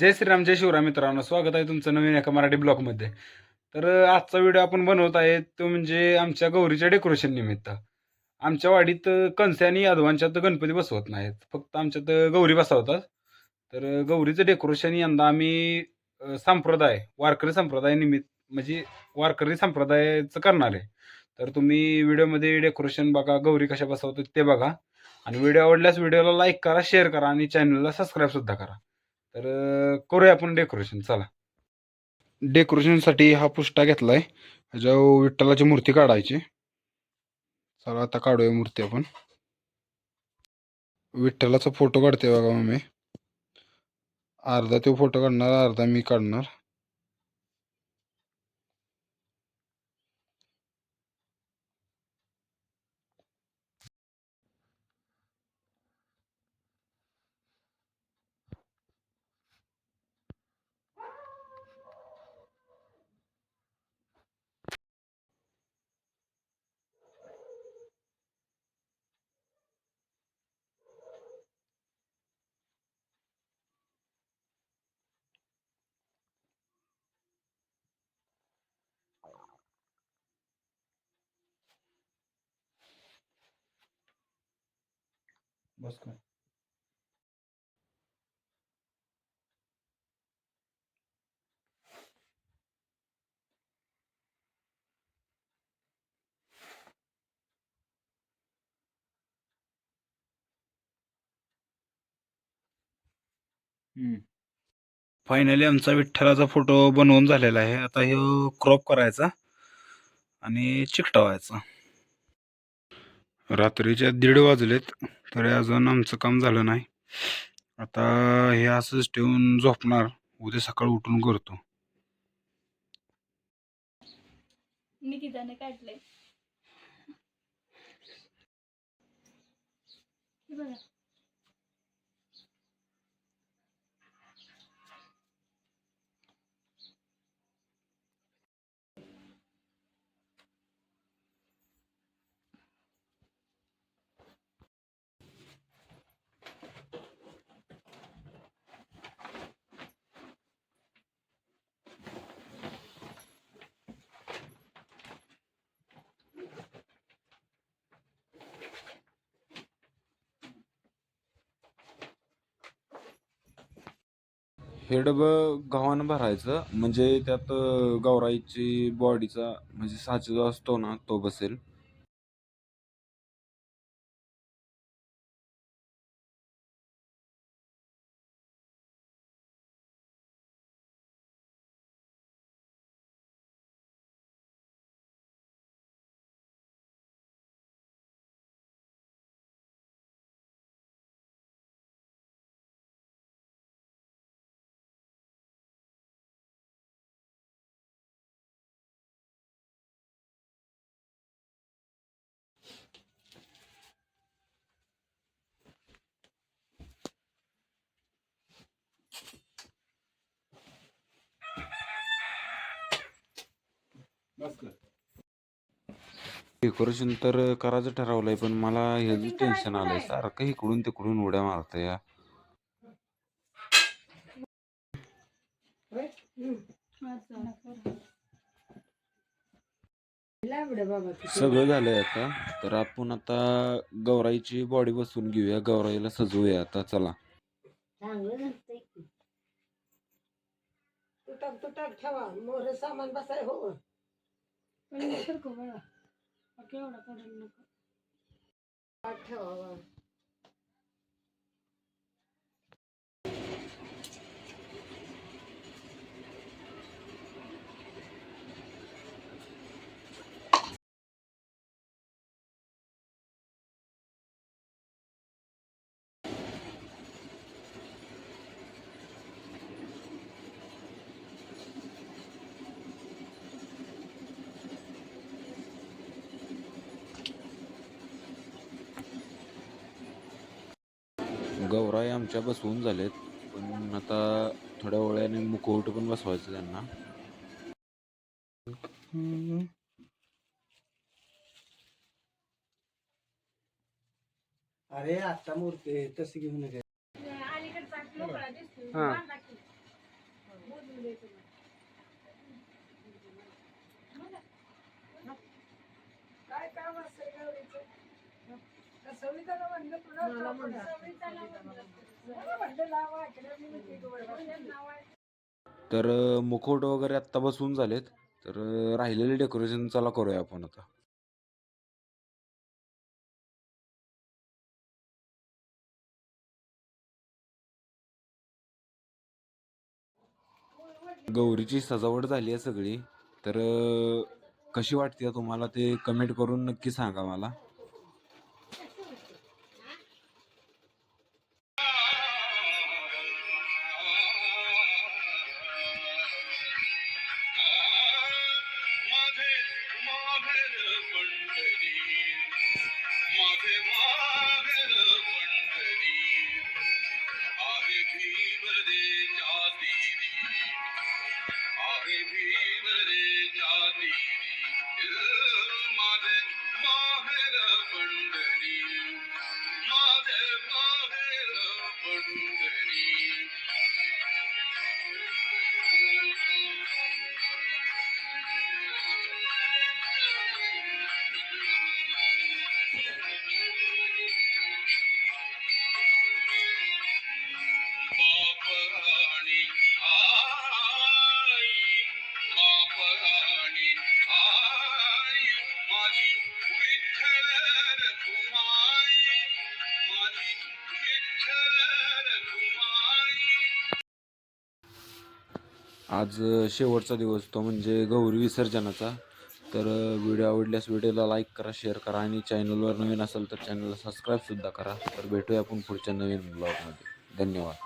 जय श्रीराम जय शिवराम मित्रांनो स्वागत आहे तुमचं नवीन एका मराठी ब्लॉगमध्ये. तर आजचा व्हिडिओ आपण बनवत आहे तो म्हणजे आमच्या गौरीच्या डेकोरेशन निमित्त. आमच्या वाडीत कंसे कणसे आणि यादवांच्यात गणपती बसवत नाहीत फक्त आमच्यात गौरी बसवतात. तर गौरीचं डेकोरेशन यंदा आम्ही संप्रदाय वारकरी संप्रदाय निमित्त म्हणजे वारकरी संप्रदायाचं करणार आहे. तर तुम्ही व्हिडिओमध्ये डेकोरेशन बघा गौरी कशा बसवतात ते बघा. आणि व्हिडिओ आवडल्यास व्हिडिओला लाईक करा शेअर करा आणि चॅनलला सबस्क्राईबसुद्धा करा. तर करूया आपण डेकोरेशन चला. डेकोरेशनसाठी हा पुष्टा घेतलाय. ह्याच्या विठ्ठलाची मूर्ती काढायची. चला आता काढूया मूर्ती आपण. विठ्ठलाचा फोटो काढते बघा मग मी अर्धा तो फोटो काढणार अर्धा मी काढणार. बस काय. फायनली आमचा विठ्ठलाचा फोटो बनवून झालेला आहे. आता हे क्रॉप करायचा आणि चिकटवायचा. रात्रीच्या दीड वाजलेत. तरी अजून आमचं काम झालं नाही. आता हे असंच ठेवून झोपणार. उद्या सकाळ उठून करतो. निकिताने काढलंय. बघा. हे डबं गव्हानं भरायचं. म्हणजे त्यात गौराईची बॉडीचा म्हणजे साचा जो असतो ना तो बसेल. डेकोरेशन तर करायचं ठरवलंय पण मला हे टेन्शन आलंय सारखं इकडून तिकडून उड्या मारत या. सगळं झालंय आता. तर आपण आता गौराईची बॉडी बसवून घेऊया. गौराईला सजवूया आता. चला. तुटक तुटक ठेवा. मोर सामान बसाय हो. सारखं बघा केवढा काढून नको गौराई आमच्या बसवून झालेत. पण आता थोड्या वेळाने मुखवट पण बसवायचं त्यांना. अरे आता मूर्ती तसं घेऊन नका. काय काम असेल तर मुखवट वगैरे आत्ता बसवून झालेत. तर राहिलेले डेकोरेशन चला करूया आपण आता. गौरीची सजावट झाली आहे सगळी. तर कशी वाटते तुम्हाला ते कमेंट करून नक्की सांगा मला. आज शेवटचा दिवस तो म्हणजे गौरी विसर्जनाचा. तर व्हिडिओ आवडल्यास व्हिडिओला लाईक करा शेअर करा आणि चॅनलवर नवीन असेल तर चॅनलला सबस्क्राईबसुद्धा करा. तर भेटूया आपण पुढच्या नवीन ब्लॉगमध्ये. धन्यवाद.